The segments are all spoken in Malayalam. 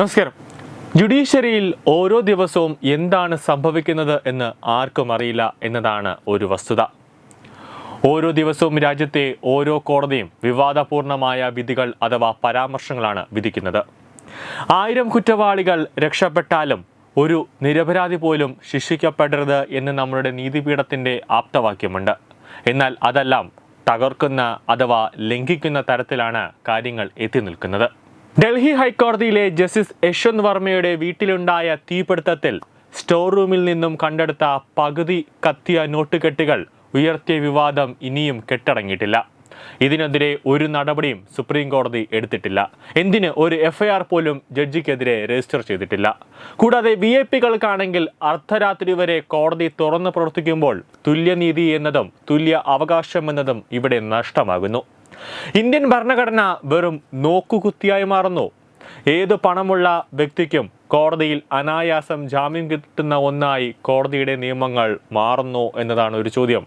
നമസ്കാരം. ജുഡീഷ്യറിയിൽ ഓരോ ദിവസവും എന്താണ് സംഭവിക്കുന്നത് എന്ന് ആർക്കും അറിയില്ല എന്നതാണ് ഒരു വസ്തുത. ഓരോ ദിവസവും രാജ്യത്തെ ഓരോ കോടതിയും വിവാദപൂർണമായ വിധികൾ അഥവാ പരാമർശങ്ങളാണ് വിധിക്കുന്നത്. ആയിരം കുറ്റവാളികൾ രക്ഷപ്പെട്ടാലും ഒരു നിരപരാധി പോലും ശിക്ഷിക്കപ്പെടരുത് എന്ന് നമ്മുടെ നീതിപീഠത്തിന്റെ ആപ്തവാക്യമുണ്ട്. എന്നാൽ അതെല്ലാം തകർക്കുന്ന അഥവാ ലംഘിക്കുന്ന തരത്തിലാണ് കാര്യങ്ങൾ എത്തി നിൽക്കുന്നത്. ഡൽഹി ഹൈക്കോടതിയിലെ ജസ്റ്റിസ് യശ്വന്ത് വർമ്മയുടെ വീട്ടിലുണ്ടായ തീപിടുത്തത്തിൽ സ്റ്റോർ റൂമിൽ നിന്നും കണ്ടെടുത്ത പകുതി കത്തിയ നോട്ടുകെട്ടുകൾ ഉയർത്തിയ വിവാദം ഇനിയും കെട്ടടങ്ങിയിട്ടില്ല. ഇതിനെതിരെ ഒരു നടപടിയും സുപ്രീം കോടതി എടുത്തിട്ടില്ല. എന്തിന് ഒരു എഫ്ഐആർ പോലും ജഡ്ജിക്കെതിരെ രജിസ്റ്റർ ചെയ്തിട്ടില്ല. കൂടാതെ വി ഐ പികൾക്കാണെങ്കിൽ അർദ്ധരാത്രി വരെ കോടതി തുറന്നു പ്രവർത്തിക്കുമ്പോൾ തുല്യനീതി എന്നതും തുല്യ അവകാശം എന്നതും ഇവിടെ നഷ്ടമാകുന്നു. ഇന്ത്യൻ ഭരണഘടന വെറും നോക്കുകുത്തിയായി മാറുന്നു. ഏത് പണമുള്ള വ്യക്തിക്കും കോടതിയിൽ അനായാസം ജാമ്യം കിട്ടുന്ന ഒന്നായി കോടതിയുടെ നിയമങ്ങൾ മാറുന്നു എന്നതാണ് ഒരു ചോദ്യം.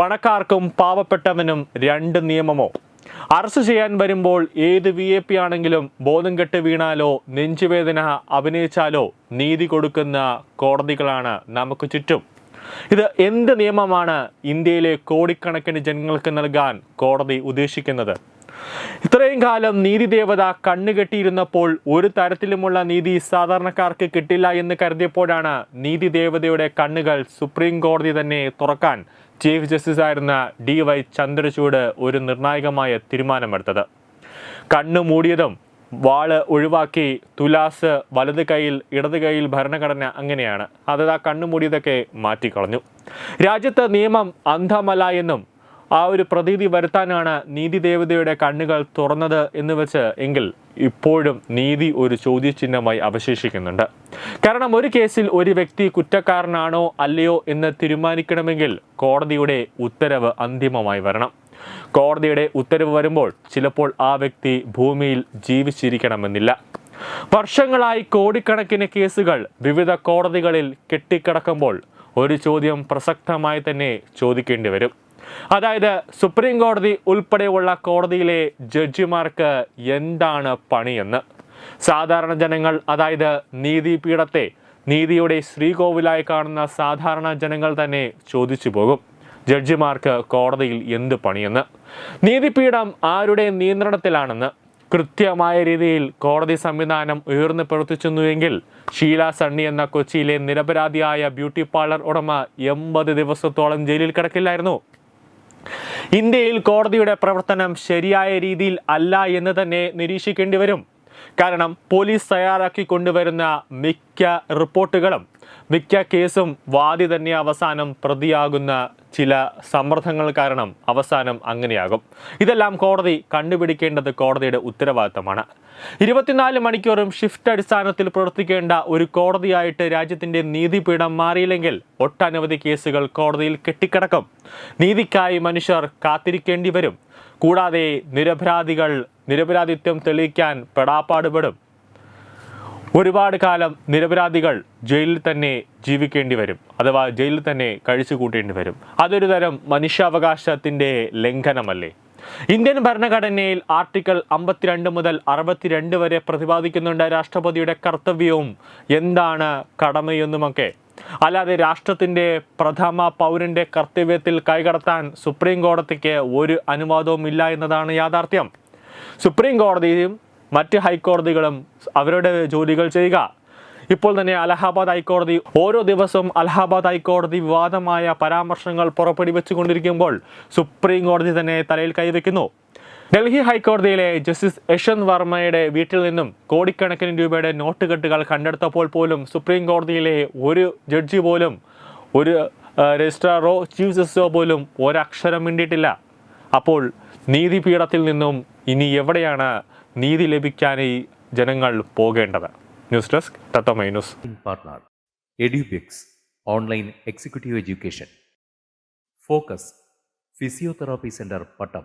പണക്കാർക്കും പാവപ്പെട്ടവനും രണ്ട് നിയമമോ? അറസ്റ്റ് ചെയ്യാൻ വരുമ്പോൾ ഏത് വി എ പി ആണെങ്കിലും ബോധം കെട്ട് വീണാലോ നെഞ്ചുവേദന അഭിനയിച്ചാലോ നീതി കൊടുക്കുന്ന കോടതികളാണ് നമുക്ക് ചുറ്റും. ഇത് എന്ത് നിയമമാണ് ഇന്ത്യയിലെ കോടിക്കണക്കിന് ജനങ്ങൾക്ക് നൽകാൻ കോടതി ഉദ്ദേശിക്കുന്നത്? ഇത്രയും കാലം നീതി ദേവത കണ്ണുകെട്ടിയിരുന്നപ്പോൾ ഒരു തരത്തിലുമുള്ള നീതി സാധാരണക്കാർക്ക് കിട്ടില്ല എന്ന് കരുതിയപ്പോഴാണ് നീതി ദേവതയുടെ കണ്ണുകൾ സുപ്രീം കോടതി തന്നെ തുറക്കാൻ ചീഫ് ജസ്റ്റിസ് ആയിരുന്ന ഡി വൈ ചന്ദ്രചൂഡ് ഒരു നിർണായകമായ തീരുമാനമെടുത്തത്. കണ്ണു മൂടിയതും വാൾ ഒഴിവാക്കി തുലാസ് വലത് കൈയിൽ ഇടത് കൈയിൽ ഭരണഘടന അങ്ങനെയാണ്. അത് ആ കണ്ണു മൂടിയതൊക്കെ മാറ്റിക്കളഞ്ഞു. രാജ്യത്ത് നിയമം അന്ധമല്ല എന്നും ആ ഒരു പ്രതീതി വരുത്താനാണ് നീതി ദേവതയുടെ കണ്ണുകൾ തുറന്നത് എന്ന് വെച്ച് എങ്കിൽ ഇപ്പോഴും നീതി ഒരു ചോദ്യചിഹ്നമായി അവശേഷിക്കുന്നുണ്ട്. കാരണം ഒരു കേസിൽ ഒരു വ്യക്തി കുറ്റക്കാരനാണോ അല്ലയോ എന്ന് തീരുമാനിക്കണമെങ്കിൽ കോടതിയുടെ ഉത്തരവ് അന്തിമമായി വരണം. കോടതിയുടെ ഉത്തരവ് വരുമ്പോൾ ചിലപ്പോൾ ആ വ്യക്തി ഭൂമിയിൽ ജീവിച്ചിരിക്കണമെന്നില്ല. വർഷങ്ങളായി കോടിക്കണക്കിന് കേസുകൾ വിവിധ കോടതികളിൽ കെട്ടിക്കിടക്കുമ്പോൾ ഒരു ചോദ്യം പ്രസക്തമായി തന്നെ ചോദിക്കേണ്ടി വരും. അതായത് സുപ്രീം കോടതി ഉൾപ്പെടെയുള്ള കോടതിയിലെ ജഡ്ജിമാർക്ക് എന്താണ് പണിയെന്ന്? സാധാരണ ജനങ്ങൾ അതായത് നീതിപീഠത്തെ നീതിയുടെ ശ്രീകോവിലായി കാണുന്ന സാധാരണ ജനങ്ങൾ തന്നെ ചോദിച്ചു പോകും. ജഡ്ജിമാർക്ക് കോടതിയിൽ എന്ത് പണിയെന്ന്? നീതിപീഠം ആരുടെ നിയന്ത്രണത്തിലാണെന്ന്? കൃത്യമായ രീതിയിൽ കോടതി സംവിധാനം ഉയർന്നു പ്രവർത്തിച്ചിരുന്നുവെങ്കിൽ ഷീല സണ്ണി എന്ന കൊച്ചിയിലെ നിരപരാധിയായ ബ്യൂട്ടി പാർലർ ഉടമ എൺപത് ദിവസത്തോളം ജയിലിൽ കിടക്കില്ലായിരുന്നു. ഇന്ത്യയിൽ കോടതിയുടെ പ്രവർത്തനം ശരിയായ രീതിയിൽ അല്ല എന്ന് തന്നെ നിരീക്ഷിക്കേണ്ടി വരും. കാരണം പോലീസ് തയ്യാറാക്കി കൊണ്ടുവരുന്ന മിക്ക റിപ്പോർട്ടുകളും മിക്ക കേസും വാദി തന്നെ അവസാനം പ്രതിയാകുന്ന ചില സമ്മർദ്ദങ്ങൾ കാരണം അവസാനം അങ്ങനെയാകും. ഇതെല്ലാം കോടതി കണ്ടുപിടിക്കേണ്ടത് കോടതിയുടെ ഉത്തരവാദിത്തമാണ്. ഇരുപത്തിനാല് മണിക്കൂറും ഷിഫ്റ്റ് അടിസ്ഥാനത്തിൽ പ്രവർത്തിക്കേണ്ട ഒരു കോടതിയായിട്ട് രാജ്യത്തിന്റെ നീതിപീഠം മാറിയില്ലെങ്കിൽ ഒട്ടനവധി കേസുകൾ കോടതിയിൽ കെട്ടിക്കിടക്കും. നീതിക്കായി മനുഷ്യർ കാത്തിരിക്കേണ്ടി വരും. കൂടാതെ നിരപരാധികൾ നിരപരാധിത്വം തെളിയിക്കാൻ പെടാപ്പാടുപെടും. ഒരുപാട് കാലം നിരപരാധികൾ ജയിലിൽ തന്നെ ജീവിക്കേണ്ടി വരും അഥവാ ജയിലിൽ തന്നെ കഴിച്ചു കൂട്ടേണ്ടി വരും. അതൊരു തരം മനുഷ്യാവകാശത്തിന്റെ ലംഘനമല്ലേ? ഇന്ത്യൻ ഭരണഘടനയിൽ ആർട്ടിക്കിൾ അമ്പത്തിരണ്ട് മുതൽ അറുപത്തിരണ്ട് വരെ പ്രതിപാദിക്കുന്നുണ്ട് രാഷ്ട്രപതിയുടെ കർത്തവ്യവും എന്താണ് കടമയെന്നുമൊക്കെ. അല്ലാതെ രാഷ്ട്രത്തിന്റെ പ്രഥമ പൗരന്റെ കർത്തവ്യത്തിൽ കൈകടത്താൻ സുപ്രീം കോടതിക്ക് ഒരു അനുവാദവും ഇല്ല എന്നതാണ് യാഥാർത്ഥ്യം. സുപ്രീം കോടതിയും മറ്റ് ഹൈക്കോടതികളും അവരുടെ ജോലികൾ ചെയ്യുക. ഇപ്പോൾ തന്നെ അലഹാബാദ് ഹൈക്കോടതി ഓരോ ദിവസവും അലഹാബാദ് ഹൈക്കോടതി വിവാദമായ പരാമർശങ്ങൾ പുറപ്പെടുവിച്ചുകൊണ്ടിരിക്കുമ്പോൾ സുപ്രീം കോടതി തന്നെ തലയിൽ കൈവയ്ക്കുന്നു. ഡൽഹി ഹൈക്കോടതിയിലെ ജസ്റ്റിസ് യശ്വന്ത് വർമ്മയുടെ വീട്ടിൽ നിന്നും കോടിക്കണക്കിന് രൂപയുടെ നോട്ട് കെട്ടുകൾ കണ്ടെടുത്തപ്പോൾ പോലും സുപ്രീം കോടതിയിലെ ഒരു ജഡ്ജി പോലും ഒരു രജിസ്ട്രാറോ ചീഫ് ജസ്റ്റിസോ പോലും ഒരക്ഷരം മിണ്ടിയിട്ടില്ല. അപ്പോൾ നീതിപീഠത്തിൽ നിന്നും ഇനി എവിടെയാണ് നീതി ലഭിക്കാനായി ജനങ്ങൾ പോകേണ്ടത്? News desk തത്തമൈ news. Online executive education. Focus physiotherapy center Pattom.